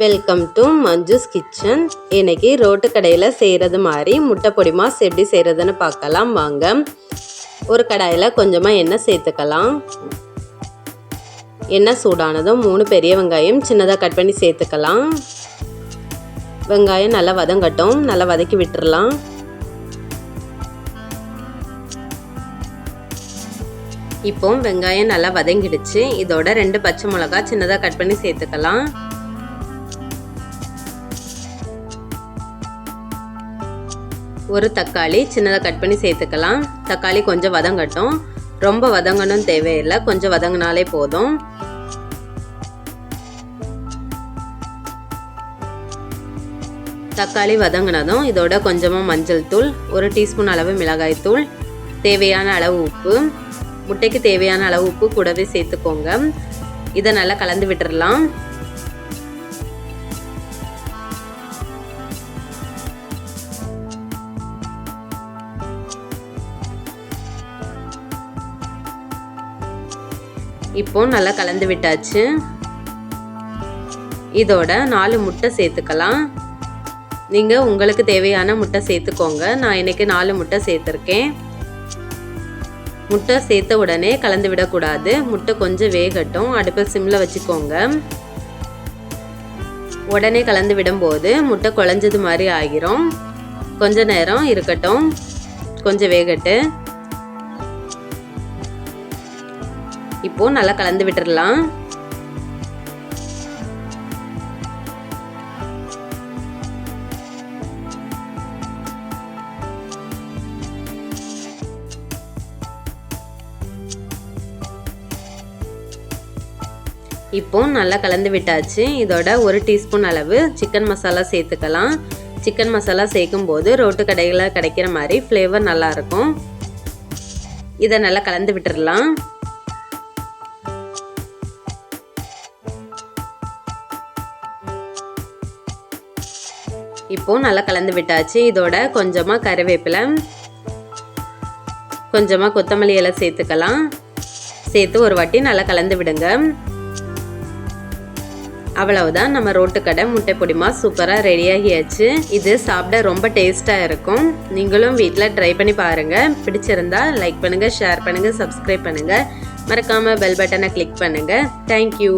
Welcome to Manju's kitchen இன்னைக்கு road கடையில் செய்கிறது மாதிரி முட்டை பொடி மாஸ் எப்படி செய்கிறதுன்னு பார்க்கலாம். வாங்க. ஒரு கடாயில் கொஞ்சமாக எண்ணெய் சேர்த்துக்கலாம். எண்ணெய் சூடானதும் மூணு பெரிய வெங்காயம் சின்னதாக கட் பண்ணி சேர்த்துக்கலாம். வெங்காயம் நல்லா வதங்கட்டும். நல்லா வதக்கி விட்டுறலாம். இப்போ வெங்காயம் நல்லா வதங்கிடுச்சு. இதோட ரெண்டு பச்சை மிளகா சின்னதாக கட் பண்ணி சேர்த்துக்கலாம். ஒரு தக்காளி சின்னதாக கட் பண்ணி சேர்த்துக்கலாம். தக்காளி கொஞ்சம் வதங்கட்டும். ரொம்ப வதங்கணும் தேவையில்லை. கொஞ்சம் வதங்கினாலே போதும். தக்காளி வதங்கினதும் இதோட கொஞ்சமாக மஞ்சள் தூள் ஒரு டீஸ்பூன் அளவு மிளகாய் தூள் தேவையான அளவு உப்பு முட்டைக்கு தேவையான அளவு உப்பு கூடவே சேர்த்துக்கோங்க. இதை நல்லா கலந்து விட்டுடலாம் இப்போ நல்லா கலந்து விட்டாச்சு. இதோட நாலு முட்டை சேர்த்துக்கலாம். நீங்கள் உங்களுக்கு தேவையான முட்டை சேர்த்துக்கோங்க. நான் இன்னைக்கு நாலு முட்டை சேர்த்துருக்கேன். முட்டை சேர்த்த உடனே கலந்து விடக்கூடாது. முட்டை கொஞ்சம் வேகட்டும். அடுப்பை சிம்மில் வச்சுக்கோங்க. உடனே கலந்து விடும்போது முட்டை குழஞ்சது மாதிரி ஆகிரும். கொஞ்ச நேரம் இருக்கட்டும். கொஞ்சம் வேகட்டு. இப்போ நல்லா கலந்து விட்டுறலாம். இப்போ நல்லா கலந்து விட்டாச்சு. இதோட ஒரு டீஸ்பூன் அளவு சிக்கன் மசாலா சேர்த்துக்கலாம். சிக்கன் மசாலா சேர்க்கும் போது ரோட்டு கடைகளில் கிடைக்கிற மாதிரி ஃப்ளேவர் நல்லாயிருக்கும் இதை நல்லா கலந்து விட்டுடலாம் இப்போ நல்லா கலந்து விட்டாச்சு. இதோட கொஞ்சமாக கருவேப்பிலை கொஞ்சமாக கொத்தமல்லி இலை சேர்த்துக்கலாம். சேர்த்து ஒரு வாட்டி நல்லா கலந்து விடுங்க. அவ்வளவுதான். நம்ம ரோட்டு கடை முட்டை பொடிமா சூப்பராக ரெடியாகியாச்சு இது சாப்பிட ரொம்ப டேஸ்ட்டாக இருக்கும். நீங்களும் வீட்டில் ட்ரை பண்ணி பாருங்கள் பிடிச்சிருந்தா லைக் பண்ணுங்கள் ஷேர் பண்ணுங்கள் சப்ஸ்கிரைப் பண்ணுங்கள் மறக்காமல் பெல் பட்டனை கிளிக் பண்ணுங்கள் தேங்க்யூ